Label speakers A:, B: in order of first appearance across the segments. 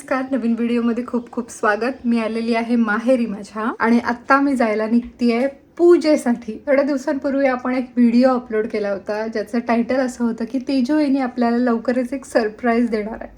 A: नमस्कार. नवीन व्हिडिओमध्ये खूप खूप स्वागत. मी आलेली आहे माहेरी माझ्या आणि आत्ता मी जायला निघतीये पूजेसाठी. थोड्या दिवसांपूर्वी आपण एक व्हिडिओ अपलोड केला होता ज्याचं टायटल असं होतं की तेजो यांनी आपल्याला लवकरच एक सरप्राईज देणार आहे.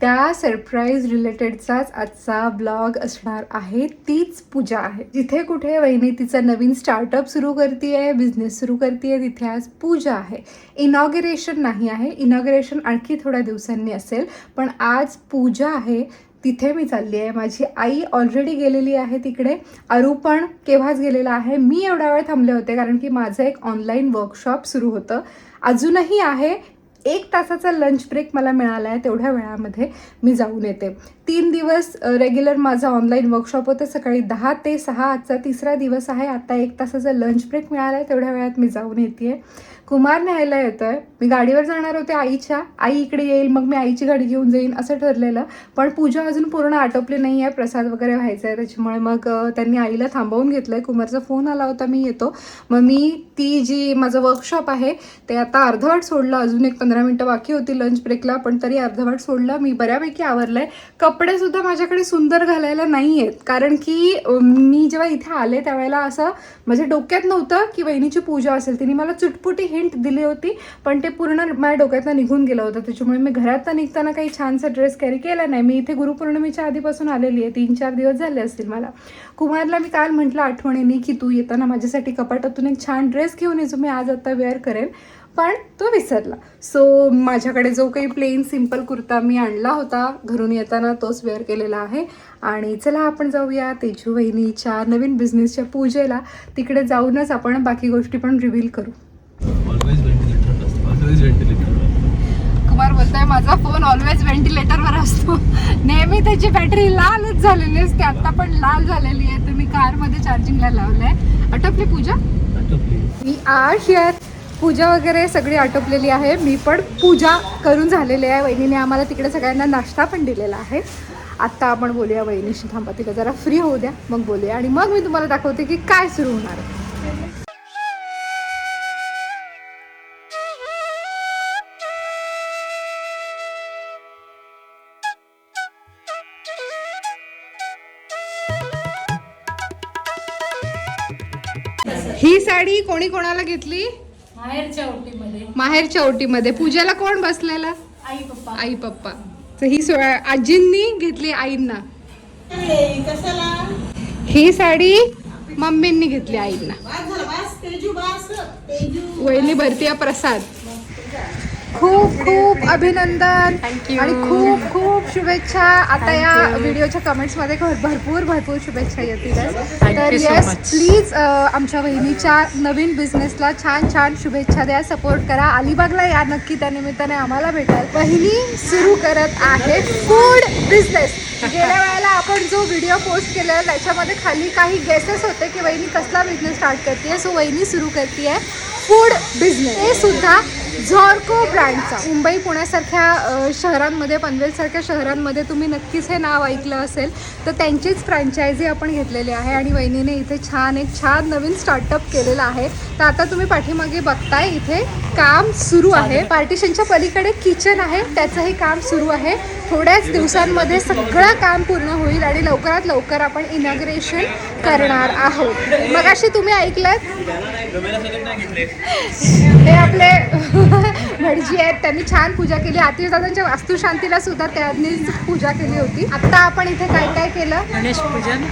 A: त्या सरप्राईज रिलेटेडचाच आजचा ब्लॉग असणार आहे. तीच पूजा आहे. जिथे कुठे वहिनी तिचं नवीन स्टार्टअप सुरू करते आहे बिझनेस सुरू करते आहे तिथे आज पूजा आहे. इनॉग्रेशन नाही आहे. इनॉग्रेशन आणखी थोड्या दिवसांनी असेल. पण आज पूजा आहे. तिथे मी चालली आहे. माझी आई ऑलरेडी गेलेली आहे तिकडे. अरू पण केव्हाच गेलेला आहे. मी एवढा वेळ थांबले होते कारण की माझं एक ऑनलाईन वर्कशॉप सुरू होतं. अजूनही आहे. एक तासाचा लंच ब्रेक मला मिळाला आहे तेवढ्या वेळामध्ये मी जाऊन येते. तीन दिवस रेग्युलर माझा ऑनलाईन वर्कशॉप होतं. सकाळी दहा ते सहा आजचा तिसरा दिवस आहे. आता एक तासाचा लंच ब्रेक मिळाला आहे तेवढ्या वेळात मी जाऊन येते कुमार न्यायला येतो आहे मी गाडीवर जाणार होते आईच्या. आई इकडे येईल मग मी आईची गाडी घेऊन जाईन असं ठरलेलं. पण पूजा अजून पूर्ण आटोपली नाही आहे. प्रसाद वगैरे व्हायचा आहे त्याच्यामुळे मग त्यांनी आईला थांबवून घेतलं आहे कुमारचा फोन आला होता मी येतो. मग मी ती जी माझं वर्कशॉप आहे ते आता अर्धवट सोडलं. अजून एक पंधरा मिनटं बाकी होती लंच ब्रेकला पण तरी अर्धवट सोडलं. मी बऱ्यापैकी आवरलं आहे कपडेसुद्धा माझ्याकडे सुंदर घालायला नाही आहेत कारण की मी जेव्हा इथे आले त्यावेळेला असं माझ्या डोक्यात नव्हतं की वहिनीची पूजा असेल. तिने मला चुटपुटी हिंट दिली होती पण ते पूर्ण माझ्या डोक्यातनं निघून गेलं होतं. त्याच्यामुळे मी घरात निघताना काही छानसा ड्रेस कॅरी केला नाही. मी इथे गुरुपौर्णिमेच्या आधीपासून आलेली आहे. तीन चार दिवस झाले असतील मला. कुमारला मी काल म्हटलं आठवणीने की तू येताना माझ्यासाठी कपाटातून एक छान ड्रेस घेऊन ये जो मी आज आता वेअर करेन. पण तो विसरला. सो माझ्याकडे जो काही प्लेन सिंपल कुर्ता मी आणला होता घरून येताना तोच वेअर केलेला आहे. आणि चला आपण जाऊया तेजू वहिनीच्या नवीन बिझनेसच्या पूजेला. तिकडे जाऊनच आपण बाकी गोष्टी पण रिव्हील करू
B: ऑलवेज व्हेंटिलेटर असतो ऑलवेज व्हेंटिलेटर
A: कुमार बोलताय माझा फोन ऑलवेज व्हेंटिलेटरवर असतो. नेहमी त्याची बॅटरी लालच झालेली असते. आता पण लाल झालेली आहे. तर मी कारमध्ये चार्जिंगला लावलंय. आटोपली पूजा? मी आर हिअर पूजा वगैरे सगळी आटोपलेली आहे. मी पण पूजा करून झालेली आहे. वहिनीने आम्हाला तिकडे सगळ्यांना नाश्ता पण दिलेला आहे. आत्ता आपण बोलूया वहिनीशी थांबा. तिला जरा फ्री होऊ द्या. मग बोलूया. आणि मग मी तुम्हाला दाखवते की काय सुरू होणार आहे. ही साडी कोणी कोणाला घेतली?
C: माहेरच्या ओटीमध्ये.
A: माहेरच्या ओटीमध्ये. पूजाला कोण बसलेला?
C: आई पप्पा.
A: आई पप्पा. तर ही सो- आजींनी घेतली आईंना.
C: कशाला?
A: ही साडी मम्मींनी घेतली आईंना.
C: वास झाला वास तेजू वास तेजू.
A: वहिनी भरतीया प्रसाद. खूप खूप अभिनंदन आणि खूप खूप शुभेच्छा. आता या व्हिडिओच्या कमेंट्समध्ये भर- भरपूर भरपूर शुभेच्छा येतीलच तर येस प्लीज आमच्या वहिनीच्या नवीन बिझनेसला छान छान शुभेच्छा द्या. सपोर्ट करा. अलिबागला या नक्की. त्या निमित्ताने आम्हाला भेटाल. वहिनी सुरू करत आहे फूड बिझनेस गेल्या वेळेला आपण जो व्हिडिओ पोस्ट केलेला त्याच्यामध्ये खाली काही गेसेस होते की वहिनी कसला बिझनेस स्टार्ट करते सो वहिनी सुरू करते फूड बिझनेस हे सुद्धा झॉर्को ब्रँडचा. मुंबई पुण्यासारख्या शहरांमध्ये पनवेलसारख्या शहरांमध्ये तुम्ही नक्कीच हे नाव ऐकलं असेल तर त्यांचीच फ्रँचायझी आपण घेतलेली आहे आणि वहिनीने इथे छान एक छान नवीन स्टार्टअप केलेला आहे. तर आता तुम्ही पाठीमागे बघताय इथे काम सुरू आहे. पार्टिशनच्या पलीकडे किचन आहे त्याचंही काम सुरू आहे. थोड्याच दिवसांमध्ये सगळं काम पूर्ण होईल आणि लवकरात लवकर आपण इनॉग्रेशन करणार आहोत. मग अशी तुम्ही ऐकलं हे आपले भटजी आहेत त्यांनी छान पूजा केली. आतिश दादांच्या वास्तुशांतीला सुद्धा त्यांनीच पूजा केली होती. आता आपण इथे काय काय केलं?
C: गणेश पूजन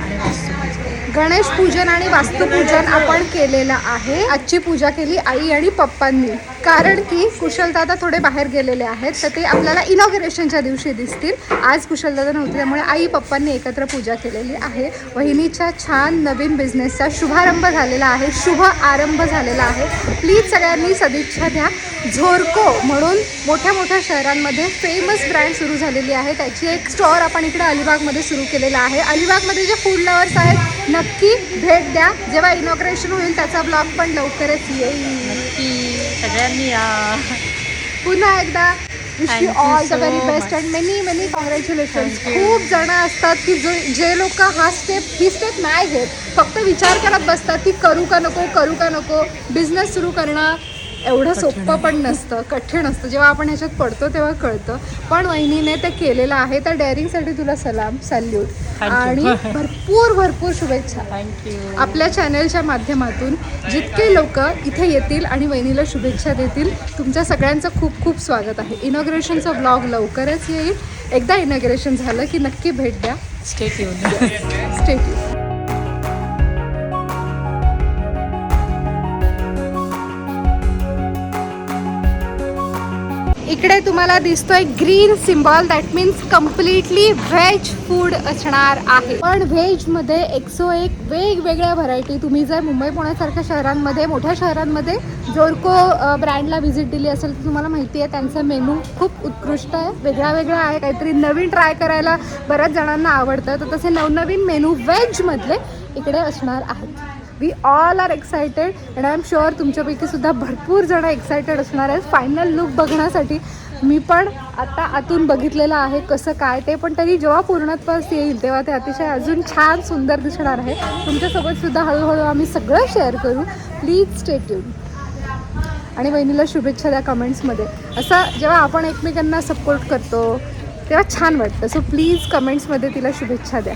A: गणेश पूजन आणि वास्तुपूजन आपण केलेलं आहे. आजची पूजा केली आई आणि पप्पांनी. कारण की कुशलदादा थोडे बाहेर गेलेले आहेत तर ते आपल्याला इनॉग्रेशनच्या दिवशी दिसतील. आज कुशलदादा नव्हते त्यामुळे आई पप्पांनी एकत्र पूजा केलेली आहे. वहिनीच्या छान नवीन बिझनेसचा शुभारंभ झालेला आहे शुभ आरंभ झालेला आहे. प्लीज सगळ्यांनी सदिच्छा द्या. झोरको म्हणून मोठ्या मोठ्या शहरांमध्ये फेमस ब्रँड सुरू झालेली आहे. त्याची एक स्टॉर आपण इकडे अलिबागमध्ये सुरू केलेला आहे. अलिबागमध्ये जे फूड लवर्स आहेत नक्की भेट द्या. जेव्हा इनॉग्रेशन होईल त्याचा ब्लॉग पण लवकरच येईल.
C: नक्की सगळ्यांनी या
A: पुन्हा एकदा wish you all the very best. And many many congratulation. खूप जण असतात की जो जे लोक हा स्टेप ही स्टेप नाही घेत फक्त विचार करत बसतात की करू का नको करू का नको बिझनेस सुरू करणं एवढं सोपं पण नसतं कठीण असतं. जेव्हा आपण ह्याच्यात पडतो तेव्हा कळतं. पण वहिनीने ते केलेलं आहे त्या डेअरिंगसाठी तुला सलाम सल्यूट. आणि भरपूर भरपूर शुभेच्छा.
C: थँक्यू
A: आपल्या चॅनलच्या माध्यमातून जितके लोक इथे येतील आणि वहिनीला शुभेच्छा देतील तुमच्या सगळ्यांचं खूप खूप स्वागत आहे. इनॉग्रेशनचा ब्लॉग लवकरच येईल. एकदा इनॉग्रेशन झालं की नक्की भेट द्या.
C: स्टेट येऊन
A: स्टेट इकडे तुम्हाला दिसतोय green symbol that means completely veg food असणार आहे. पण व्हेजमध्ये एकसो एक वेगवेगळ्या व्हरायटी तुम्ही जर मुंबई पुण्यासारख्या शहरांमध्ये मोठ्या शहरांमध्ये जोरको ब्रँडला व्हिजिट दिली असेल तर तुम्हाला माहिती आहे त्यांचा मेनू खूप उत्कृष्ट आहे. वेगळा वेगळा आहे. काहीतरी नवीन ट्राय करायला बऱ्याच जणांना आवडतं. तर तसे नवनवीन मेनू व्हेजमधले इकडे असणार आहेत. We all are excited and I am sure तुमच्यापैकी सुद्धा भरपूर जण एक्सायटेड असणार आहेत. फायनल लुक बघण्यासाठी मी पण आता आतून बघितलेलं आहे कसं काय ते. पण तरी जेव्हा पूर्णत्वास येईल तेव्हा ते अतिशय अजून छान सुंदर दिसणार आहे. तुमच्यासोबत सुद्धा हळूहळू आम्ही सगळं शेअर करू. प्लीज स्टेट येऊन आणि वहिनीला शुभेच्छा द्या कमेंट्समध्ये असं जेव्हा आपण एकमेकांना सपोर्ट करतो तेव्हा छान वाटतं. सो प्लीज कमेंट्समध्ये तिला शुभेच्छा द्या.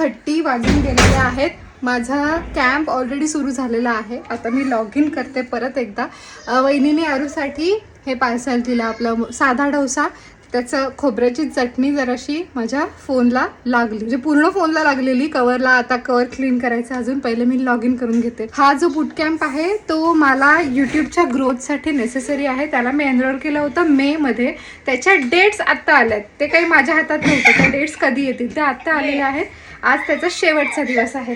A: थर्टी वाजून गेलेले आहेत. माझा कॅम्प ऑलरेडी सुरू झालेला आहे. आता मी लॉग इन करते परत एकदा. वहिनीने आरूसाठी हे पार्सल दिलं आपलं साधा डोसा. त्याचं खोबऱ्याची चटणी जराशी माझ्या फोनला लागली. म्हणजे पूर्ण फोनला लागलेली. कवरला आता कवर क्लीन करायचं अजून. पहिले मी लॉग इन करून घेते. हा जो बूट कॅम्प आहे तो मला युट्यूबच्या ग्रोथसाठी नेसेसरी आहे. त्याला मी एनरोल केलं होतं मे मध्ये. त्याच्या डेट्स आत्ता आल्यात. ते काही माझ्या हातात नव्हतं. त्या डेट्स कधी येतील? ते आत्ता आलेले आहेत. आज त्याचा शेवटचा दिवस आहे.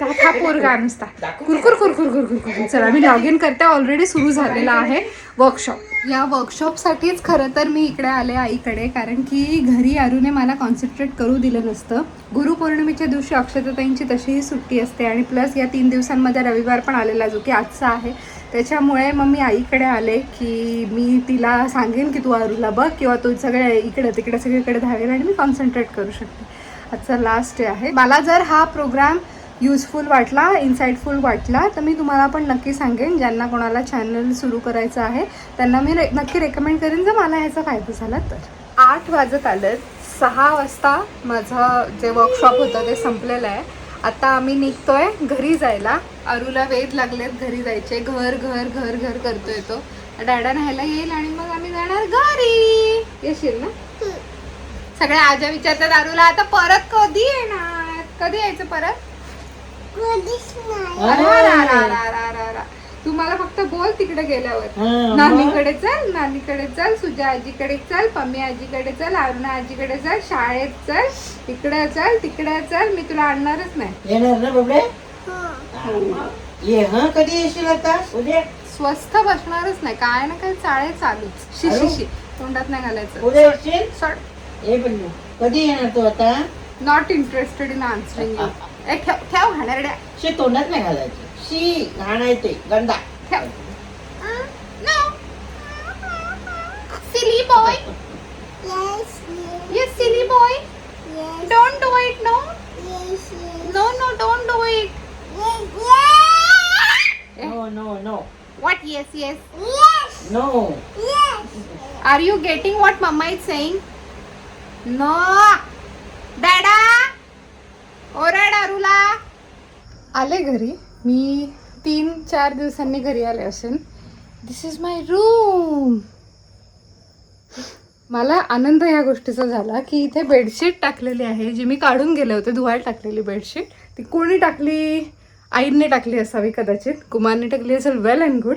A: हा पोरगा नुसता. कुरकुर कुरकुर कुरकुर कुरकुर चला मी लॉग इन करते. ऑलरेडी सुरू झालेला आहे वर्कशॉप या वर्कशॉपसाठीच खरं तर मी इकडे आले आईकडे कारण की घरी अरुने मला कॉन्सन्ट्रेट करू दिलं नसतं. गुरुपौर्णिमेच्या दिवशी अक्षताताईंची तशीही सुट्टी असते आणि प्लस या तीन दिवसांमध्ये रविवार पण आलेला जो की आजचा आहे. त्याच्यामुळे मग मी आईकडे आले की मी तिला सांगेन की तू अरुला बघ किंवा तू सगळे इकडे तिकडे सगळीकडे धावेल आणि मी कॉन्सन्ट्रेट करू शकते. आजचा लास्ट डे आहे. मला जर हा प्रोग्राम युजफुल वाटला इन्साइटफुल वाटला तर मी तुम्हाला पण नक्की सांगेन ज्यांना कोणाला चॅनल सुरू करायचं आहे त्यांना मी रे नक्की रेकमेंड करेन. जर मला ह्याचा फायदा झाला तर. आठ वाजत आलं सहा वाजता माझं जे वर्कशॉप होतं ते संपलेलं आहे. आता आम्ही निघतोय घरी जायला. अरूला वेध लागलेत घरी जायचे. घर घर घर घर करतोय तो. डॅडा न्हायला येईल आणि मग आम्ही जाणार घरी. येशील ना? सगळ्या आज्या विचारतात अरूला आता परत कधी येणार? कधी यायचं परत? अरे रा रा रा रा रा रा. तू मला फक्त बोल तिकडे गेल्यावर. नानीकडे चल नानीकडे चल सुजा आजीकडे चल पम्मी आजीकडे चल अरुणा आजीकडे चल शाळेत चल इकडे चल तिकडे चल मी तुला आणणारच नाही.
D: येणार ना बबडे? ये हा कधी येशील आता? उद्या?
A: स्वस्थ बसणारच नाही काय ना काय चाळे चालूच. शी शी शी तोंडात नाही घालायचं.
D: उद्या येशील? ये पण कधी येणार तू आता
A: not interested in answering you ए ठेव ठेव घाणेरड्या
D: शी तोंडात नाही घालायची शी घाण आहे ते गंदा
A: ठेव No. Silly boy. Yes, silly boy. Don't do it, no. No, no, don't do it.
D: No no no
A: What? Yes, yes.
D: No
A: Are you getting what Mama is saying? No. डॅडा ओरड अरुला आले घरी. मी तीन चार दिवसांनी घरी आले असेल दिस इज माय रूम मला आनंद या गोष्टीचा झाला की इथे बेडशीट टाकलेली आहे. जी मी काढून गेले होते धुवायला टाकलेली बेडशीट ती कोणी टाकली? आईने टाकली असावी कदाचित. कुमारने टाकली असेल वेल अँड गुड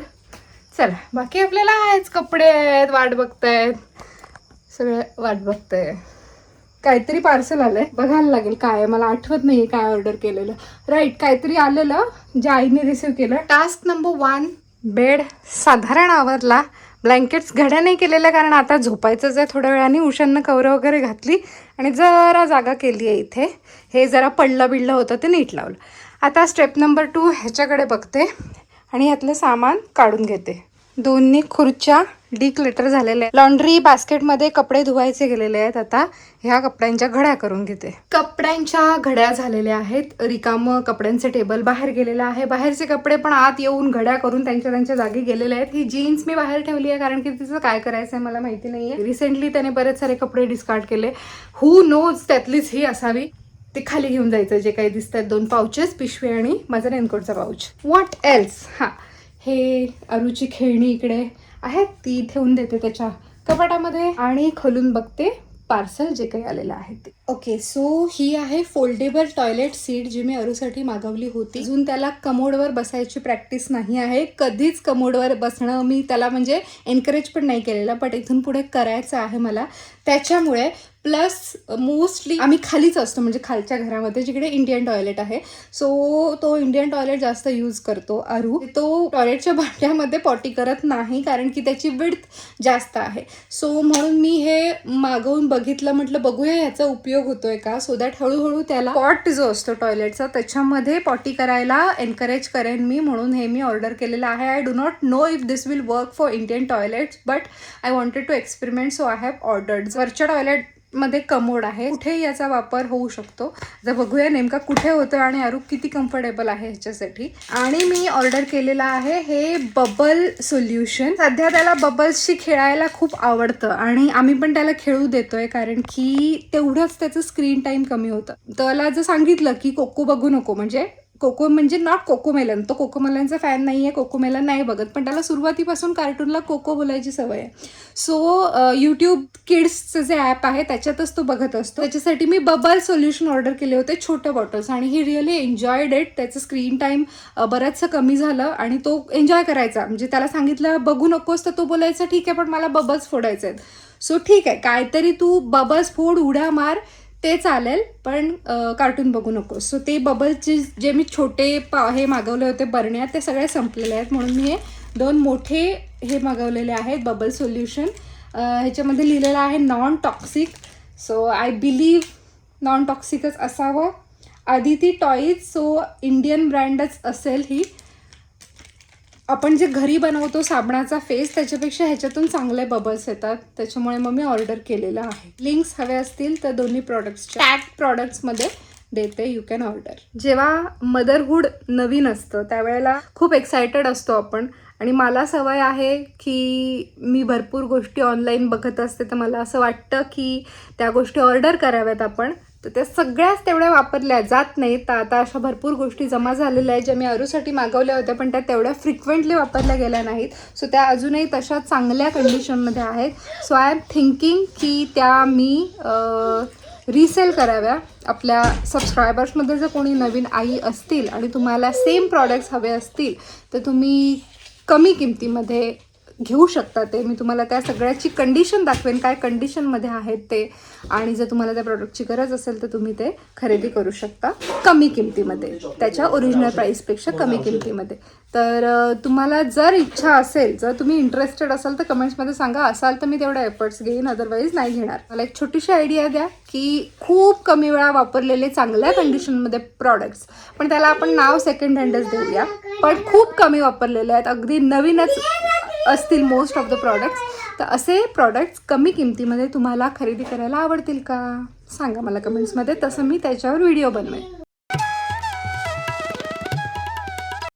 A: चला बाकी आपल्याला आहेच कपडे आहेत वाट बघतायत. सगळे वाट बघताय काहीतरी पार्सल आलंय. बघायला लागेल काय आहे. मला आठवत नाही काय ऑर्डर केलेलं. राईट काहीतरी आलेलं जे आईने रिसिव्ह केलं. टास्क नंबर वन बेड साधारण आवरला. ब्लँकेट्स घड्या नाही केलेल्या कारण आता झोपायचंच आहे. थोड्या वेळाने उशांना कवरं वगैरे घातली आणि जरा जागा केली आहे इथे. हे जरा पडलं बिडलं होतं ते नीट लावलं. आता स्टेप नंबर टू ह्याच्याकडे बघते आणि ह्यातलं सामान काढून घेते. दोन्ही खुर्च्या डिक्लिटर झालेले आहे. लॉन्ड्री बास्केटमध्ये कपडे धुवायचे गेलेले आहेत आता. ह्या कपड्यांच्या घड्या करून घेते. कपड्यांच्या घड्या झालेल्या आहेत. रिकाम कपड्यांचे टेबल बाहेर गेलेलं आहे. बाहेरचे कपडे पण आत येऊन घड्या करून त्यांच्या त्यांच्या जागी गेलेले आहेत. ही जीन्स मी बाहेर ठेवली आहे कारण की तिचं काय करायचं आहे मला माहिती नाहीये. रिसेंटली त्याने बरेच सारे कपडे डिस्कार्ड केले. हू नोज त्यातलीच ही असावी. ते खाली घेऊन जायचं जे काही दिसतात दोन पाउचेस पिशवी आणि माझा रेनकोटचा पाऊच व्हॉट एल्स हां. हे अरुची खेळणी इकडे. आहेत ती ठेवून देते त्याच्या कपाटामध्ये आणि खोलून बघते पार्सल जे काही आलेलं आहे ते. ओके सो ही आहे फोल्डेबल टॉयलेट सीट जी मी अरूसाठी मागवली होती. अजून त्याला कमोडवर बसायची प्रॅक्टिस नाही आहे. कधीच कमोडवर बसणं मी त्याला म्हणजे एनकरेज पण नाही केलेलं बट इथून पुढे करायचं आहे मला. त्याच्यामुळे प्लस मोस्टली आम्ही खालीच असतो म्हणजे खालच्या घरामध्ये जिकडे इंडियन टॉयलेट आहे. सो तो इंडियन टॉयलेट जास्त यूज करतो अरू तो टॉयलेटच्या भांड्यामध्ये पॉटी करत नाही कारण की त्याची विड्थ जास्त आहे. सो म्हणून मी हे मागवून बघितलं म्हटलं बघूया याचा उपयोग होतोय का? सो दॅट हळूहळू त्याला पॉट जो असतो टॉयलेटचा त्याच्यामध्ये पॉटी करायला एनकरेज करेन मी म्हणून हे मी ऑर्डर केलेलं आहे. I do not know if this will work for Indian toilets but I wanted to experiment so I have ordered वरच्या टॉयलेटमध्ये कमोड आहे. कुठेही याचा वापर होऊ शकतो. जर बघूया नेमका कुठे होतो आणि अरूप किती कम्फर्टेबल आहे ह्याच्यासाठी. आणि मी ऑर्डर केलेलं आहे हे बबल सोल्युशन सध्या त्याला बबल्सशी खेळायला खूप आवडतं आणि आम्ही पण त्याला खेळू देतोय कारण की तेवढंच त्याचं स्क्रीन टाईम कमी होतं. त्याला जर सांगितलं की कोको बघू नको म्हणजे कोको म्हणजे नॉट कोकोमेलन तो कोकोमेलनचा फॅन नाही आहे कोकोमेलन नाही बघत. पण त्याला सुरुवातीपासून कार्टूनला कोको बोलायची सवय आहे. सो यूट्यूब किड्सचं जे ॲप आहे त्याच्यातच तो बघत असतो. त्याच्यासाठी मी बबल सोल्युशन ऑर्डर केले होते छोटे बॉटल्स आणि ही रिअली एन्जॉयड इट त्याचं स्क्रीन टाईम बरंचसं कमी झालं. आणि तो एन्जॉय करायचा. म्हणजे त्याला सांगितलं बघू नकोस तर तो बोलायचा ठीक आहे पण मला बबल्स फोडायचे आहेत सो ठीक आहे. काहीतरी तू बबल्स फोड उड्या मार. ते चालेल पण कार्टून बघू नको सो ते बबलचे जे मी छोटे पा हे मागवले होते बरण्या ते सगळे संपलेले आहेत. म्हणून मी हे दोन मोठे हे मागवलेले आहेत बबल सोल्युशन ह्याच्यामध्ये लिहिलेलं आहे non toxic so I believe non टॉक्सिकच असावं. आदिती टॉईज सो इंडियन ब्रँडच असेल ही. आपण जे घरी बनवतो साबणाचा फेस त्याच्यापेक्षा ह्याच्यातून चांगले बबल्स येतात. त्याच्यामुळे मग मी ऑर्डर केलेलं आहे. लिंक्स हवे असतील तर दोन्ही प्रॉडक्ट्सच्या टॅग प्रॉडक्ट्समध्ये देते. यू कॅन ऑर्डर जेव्हा मदरहूड नवीन असतं त्यावेळेला खूप एक्सायटेड असतो आपण. आणि मला सवय आहे की मी भरपूर गोष्टी ऑनलाईन बघत असते तर मला असं वाटतं की त्या गोष्टी ऑर्डर कराव्यात आपण. तर त्या सगळ्याच तेवढ्या वापरल्या जात नाहीत तर आता अशा भरपूर गोष्टी जमा झालेल्या आहेत ज्या मी अरूसाठी मागवल्या होत्या पण त्या तेवढ्या फ्रिक्वेंटली वापरल्या गेल्या नाहीत. सो त्या अजूनही तशा चांगल्या कंडिशनमध्ये आहेत. सो आय एम थिंकिंग की त्या मी रिसेल कराव्या. आपल्या सबस्क्रायबर्समध्ये जर कोणी नवीन आई असतील आणि तुम्हाला सेम प्रॉडक्ट्स हवे असतील तर तुम्ही कमी किमतीमध्ये घेऊ शकता ते. मी तुम्हाला त्या सगळ्याची कंडिशन दाखवेन काय कंडिशनमध्ये आहेत ते. आणि जर तुम्हाला त्या प्रॉडक्टची गरज असेल तर तुम्ही ते खरेदी करू शकता कमी किमतीमध्ये. त्याच्या ओरिजिनल प्राईसपेक्षा कमी किमतीमध्ये. तर तुम्हाला जर इच्छा असेल जर तुम्ही इंटरेस्टेड असाल तर कमेंट्समध्ये सांगा. असाल तर मी तेवढे एफर्ट्स घेईन अदरवाईज नाही घेणार. मला एक छोटीशी आयडिया द्या की खूप कमी वेळा वापरलेले चांगल्या कंडिशनमध्ये प्रॉडक्ट्स पण त्याला आपण नाव सेकंड हँडच देऊया. पण खूप कमी वापरलेले आहेत. अगदी नवीनच असतील मोस्ट ऑफ द प्रॉडक्ट्स तर असे प्रॉडक्ट्स कमी किमतीमध्ये तुम्हाला खरेदी करायला आवडतील का? सांगा मला कमेंट्समध्ये तसं मी त्याच्यावर व्हिडिओ बनवेन.